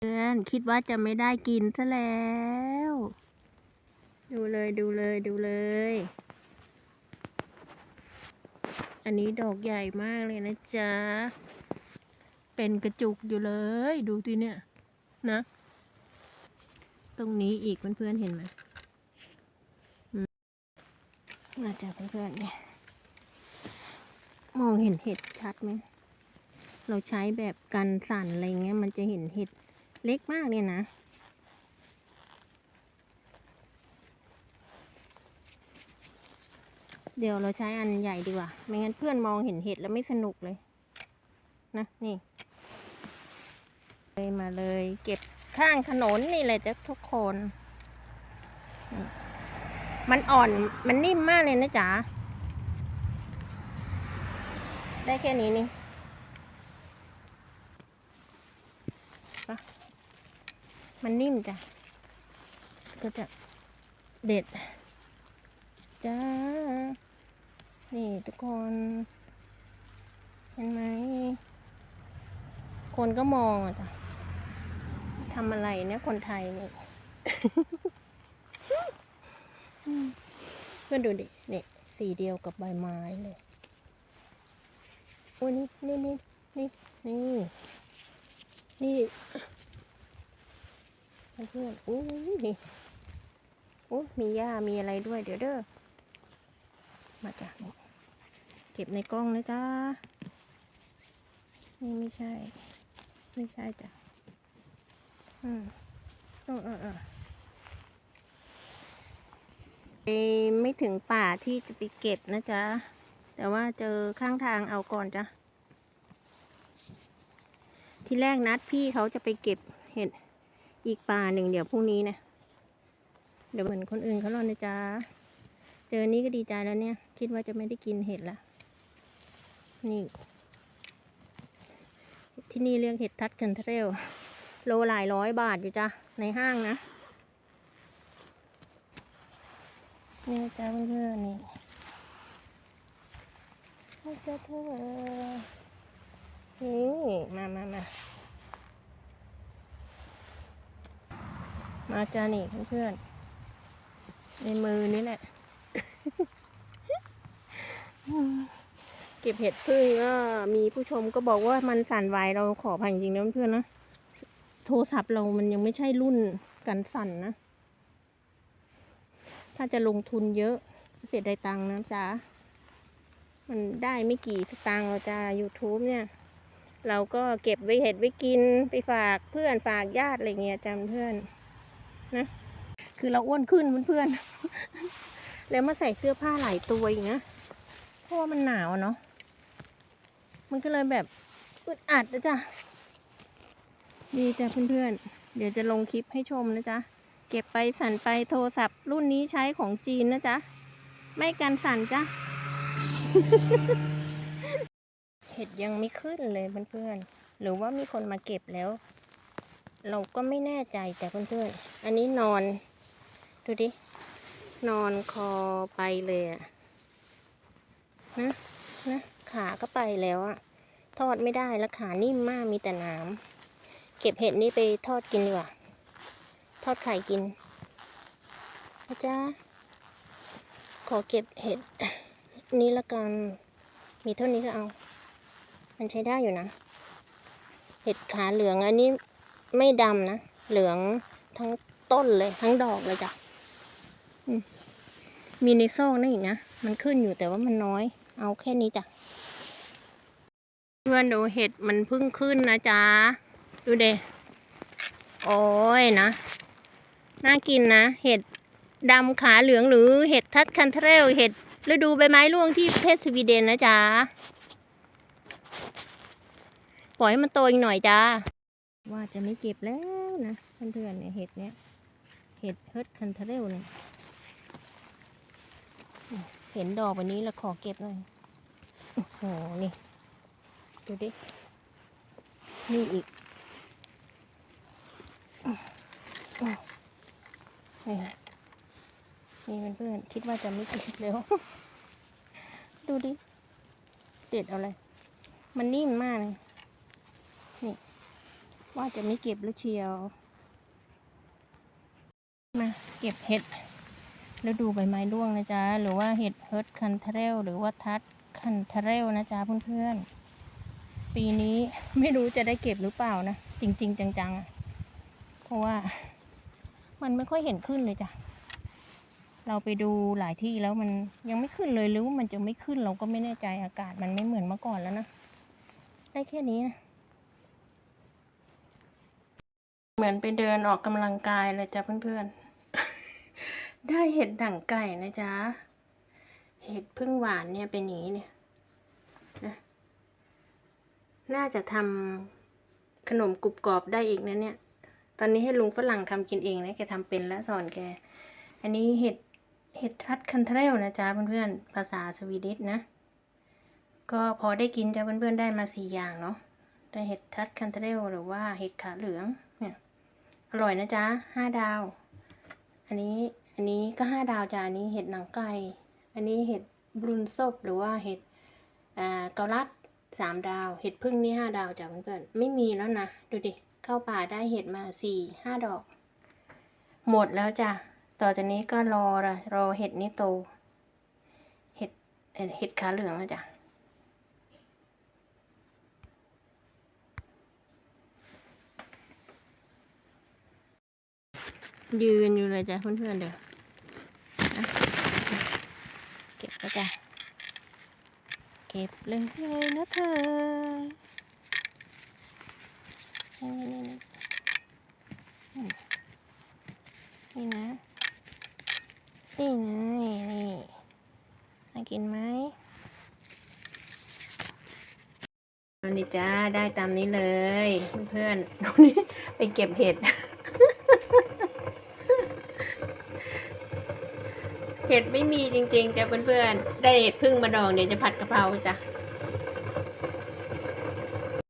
เพื่อนคิดว่าจะไม่ได้กินซะแล้ว ดูเลยดูเลยดูเลย อันนี้ดอกใหญ่มากเลยนะจ๊ะ เป็นกระจุกอยู่เลย ดูทีเนี่ยนะ ตรงนี้อีกเพื่อนๆเห็นไหมอืมน่าจะเพื่อนๆเนี่ยมองเห็นเห็ดชัดไหมเราใช้แบบกันสั่นอะไรเงี้ยมันจะเห็นเห็ด เล็กมากเลยนะเดี๋ยวเราใช้อันใหญ่ดีกว่า ไม่งั้นเพื่อนมองเห็นเห็ดแล้วไม่สนุกเลย นะนี่เลยมาเลยเก็บข้างถนนนี่เลยจ้ะทุกคน มันอ่อนมันนิ่มมากเลยนะจ๊ะ ได้แค่นี้นี่ มันนิ่มจ้ะ ก็จะเด็ดจ้า นี่ทุกคนเห็นไหม คนก็มองอะจ้ะทำอะไรเนี่ยคนไทยเนี่ยอืมเพื่อนดูดินี่สีเดียวกับใบไม้เลยโอ้ยนี่นี่นี่นี่นี่นี่ เพื่อนๆอู้นี่โอ้มีหญ้ามีอะไรด้วย เดี๋ยวเด้อ มาจากเก็บในกล้องนะจ๊ะนี่ไม่ใช่ ไม่ใช่จ้ะ อืมเออเออเออไปไม่ถึงป่าที่จะไปเก็บนะจ๊ะ แต่ว่าเจอข้างทางเอาก่อนจ้ะ ที่แรกนัดพี่เขาจะไปเก็บเห็ด อีกป่าหนึ่งเดี๋ยวพรุ่งนี้นะเดี๋ยวเหมือนคนอื่นเขารอนะจ๊ะเจอนี้ก็ดีใจแล้วเนี่ย คิดว่าจะไม่ได้กินเห็ดละนี่ ที่นี่เรียกเห็ดทัดกันเทรลโลหลายร้อยบาทอยู่จ้ะในห้างนะนี่จ้าเพื่อนๆนี่นี่จ้าเธอนี่มามามา มาจานี่เพื่อนๆ ในมือนี่แหละ เก็บเห็ดพึ่งก็มีผู้ชมก็บอกว่ามันสั่นไหวเราขอพังจริงนะเพื่อนๆนะ โทรศัพท์เรามันยังไม่ใช่รุ่นกันสั่นนะ ถ้าจะลงทุนเยอะเสียดายตังค์นะจ๊ะ มันได้ไม่กี่สตางค์เราจะ YouTube เนี่ย เราก็เก็บไว้เห็ดไว้กินไปฝากเพื่อนฝากญาติอะไรเงี้ยจำเพื่อน นะคือเราอ้วนขึ้นเพื่อนๆ แล้วมาใส่เสื้อผ้าหลายตัวอีกนะ เพราะว่ามันหนาวเนาะ มันก็เลยแบบอึดอัดนะจ๊ะดีจ้ะเพื่อนๆ เดี๋ยวจะลงคลิปให้ชมนะจ๊ะ เก็บไปสั่นไปโทรศัพท์รุ่นนี้ใช้ของจีนนะจ๊ะ ไม่กันสั่นจ้ะ เห็ดยังไม่ขึ้นเลยเพื่อนๆ หรือว่ามีคนมาเก็บแล้ว เราก็ไม่แน่ใจแต่เพื่อนๆ อันนี้นอน ดูดิ นอนคอไปเลยอะนะนะขาก็ไปแล้วอะทอดไม่ได้แล้วขานิ่มมากมีแต่น้ำเก็บเห็ดนี่ไปทอดกินดีกว่า ทอดไข่กินนะจ๊ะขอเก็บเห็ดนี้ละกัน มีเท่านี้ก็เอา มันใช้ได้อยู่นะ เห็ดขาเหลืองอันนี้ ไม่ดำนะ เหลืองทั้งต้นเลย ทั้งดอกเลยจ้ะมีในซอกนั่นอีกนะ มันขึ้นอยู่แต่ว่ามันน้อย เอาแค่นี้จ้ะ เพื่อนดูเห็ดมันพิ่งขึ้นนะจ๊ะ ดูเดโอ้ยนะ น่ากินนะ เห็ดดำขาเหลืองหรือเห็ดทัดคันเทรลเห็ดฤดูใบไม้ร่วงที่ประเทศสวีเดนนะจ๊ะ ปล่อยให้มันโตอีกหน่อยจ้า ว่าจะไม่เก็บแล้วนะเพื่อนๆเนี่ยเห็ดเนี้ยเห็ดเฮิร์ดคันเทเรลเนี่ยเห็นดอกแบบนี้แล้วขอเก็บหน่อยโอ้โหนี่ดูดินี่อีกนี่เพื่อนๆคิดว่าจะไม่เก็บเร็วดูดิเด็ดเอาเลยมันนิ่มมากเลย ว่าจะไม่เก็บแล้วเชียว มาเก็บเห็ดแล้วดูใบไม้ร่วงนะจ๊ะ หรือว่าเห็ดเฮิร์ตคันเทเรลหรือว่าทัดคันเทเรลนะจ๊ะเพื่อนๆ ปีนี้ไม่รู้จะได้เก็บหรือเปล่านะ จริง ๆ จังๆ เพราะว่ามันไม่ค่อยเห็นขึ้นเลยจ้ะ เราไปดูหลายที่แล้วมันยังไม่ขึ้นเลยหรือว่ามันจะไม่ขึ้นเราก็ไม่แน่ใจอากาศมันไม่เหมือนเมื่อก่อนแล้วนะ ได้แค่นี้นะ เหมือนไปเดินออกกำลังกายเลยจ้ะเพื่อนๆ ได้เห็ดดั่งไก่นะจ๊ะ เห็ดพึ่งหวานเนี่ยเป็นอย่างนี้เนี่ยนะน่าจะทำขนมกรุบกรอบได้อีกนะเนี่ย ตอนนี้ให้ลุงฝรั่งทำกินเองนะแกทำเป็นแล้วสอนแก อันนี้เห็ดเห็ดทัดคันเทรลนะจ๊ะเพื่อนๆ ภาษาสวีดิชนะ ก็พอได้กินจ้ะเพื่อนๆได้มาสี่อย่างเนาะ ได้เห็ดทัดคันเทรลหรือว่าเห็ดขาเหลือง ร่อยนะจ๊ะห้าดาว อันนี้อันนี้ก็ห้าดาวจ้ะอันนี้เห็ดหนังไก่ อันนี้เห็ดบรุนซบหรือว่าเห็ดอ่าเกาลัดสามดาว เห็ดพึ่งนี่ห้าดาวจ้ะเพื่อนๆไม่มีแล้วนะดูดิเข้าป่าได้เห็ดมาสี่ห้าดอก หมดแล้วจ้ะต่อจากนี้ก็รอละรอเห็ดนี้โต เห็ดเห็ดขาเหลืองนะจ๊ะ ยืนอยู่เลยจ้ะเพื่อนๆเดี๋ยวเก็บแล้วจ้ะเก็บเลยนะเธอนี่นี่นี่นี่นะนี่ไงนี่น่ากินไหมนนี้จ้าได้ตามนี้เลย เพื่อนๆดูนี่ไปเก็บเห็ด เห็ดไม่มีจริงๆจ้ะเพื่อนๆ ได้เห็ดพึ่งมาดองเดี๋ยวจะผัดกะเพราจ้ะ